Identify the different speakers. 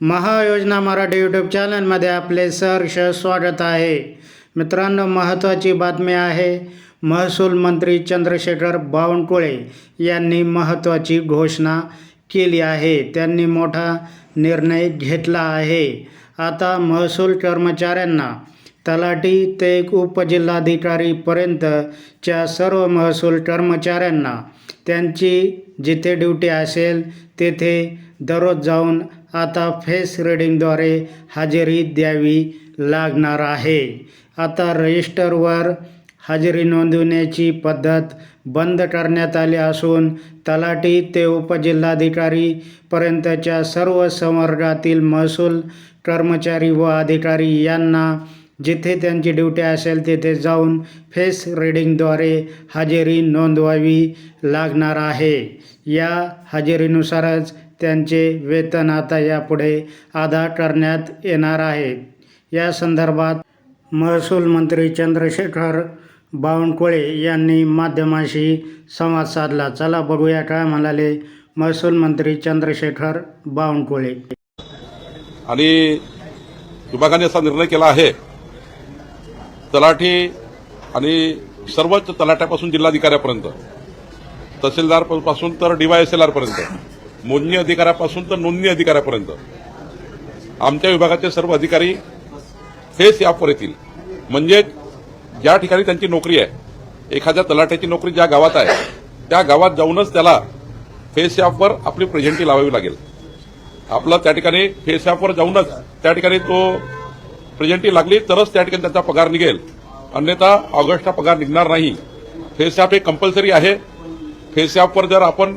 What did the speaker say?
Speaker 1: महायोजना Marathi YouTube चॅनलमध्ये आपले सहर्ष स्वागत आहे. मित्रांनो महत्त्वाची बातमी आहे महसूल मंत्री चंद्रशेखर बावनकुळे यांनी महत्त्वाची घोषणा केली आहे. त्यांनी मोठा निर्णय घेतला आहे. आता महसूल कर्मचाऱ्यांना तलाठी ते उपजिल्हाधिकारीपर्यंतच्या सर्व महसूल कर्मचाऱ्यांना त्यांची जिथे ड्युटी असेल तेथे दररोज जाऊन आता फेस रिडिंगद्वारे हजेरी द्यावी लागणार आहे. आता रजिस्टरवर हजेरी नोंदवण्याची पद्धत बंद करण्यात आली असून तलाठी ते उपजिल्हाधिकारीपर्यंतच्या सर्व संवर्गातील महसूल कर्मचारी व अधिकारी यांना जिथे त्यांची ड्युटी असेल तिथे जाऊन फेस रिडिंगद्वारे हजेरी नोंदवावी लागणार आहे. या हजेरीनुसारच त्यांचे वेतन आता यापुढे अदा करण्यात येणार आहे. या संदर्भात महसूल मंत्री चंद्रशेखर बावनकुळे यांनी माध्यमाशी संवाद साधला. चला बघूया काय म्हणाले महसूल मंत्री चंद्रशेखर बावनकुळे.
Speaker 2: आणि विभागाने असा निर्णय केला आहे. तलाठी आणि सर्वच तलाट्यापासून जिल्हाधिकाऱ्यापर्यंत तहसीलदारपासून तर एल आरपर्यंत मोजणी अधिकाऱ्यापासून तर नोंदणी अधिकाऱ्यापर्यंत आमच्या विभागाचे सर्व अधिकारी फेस ॲपवर येतील म्हणजे ज्या ठिकाणी त्यांची नोकरी आहे एखाद्या तलाट्याची नोकरी ज्या गावात आहे त्या गावात जाऊनच त्याला फेस ॲपवर आपली प्रेझेंटी लावावी लागेल. आपला त्या ठिकाणी फेस ॲपवर जाऊनच त्या ठिकाणी तो प्रेझेंटी लागली तरच त्या ठिकाणी त्याचा पगार निघेल. अन्यथा ऑगस्टचा पगार निघणार नाही. फेस ॲप हे कंपल्सरी आहे. फेस ॲपवर जर आपण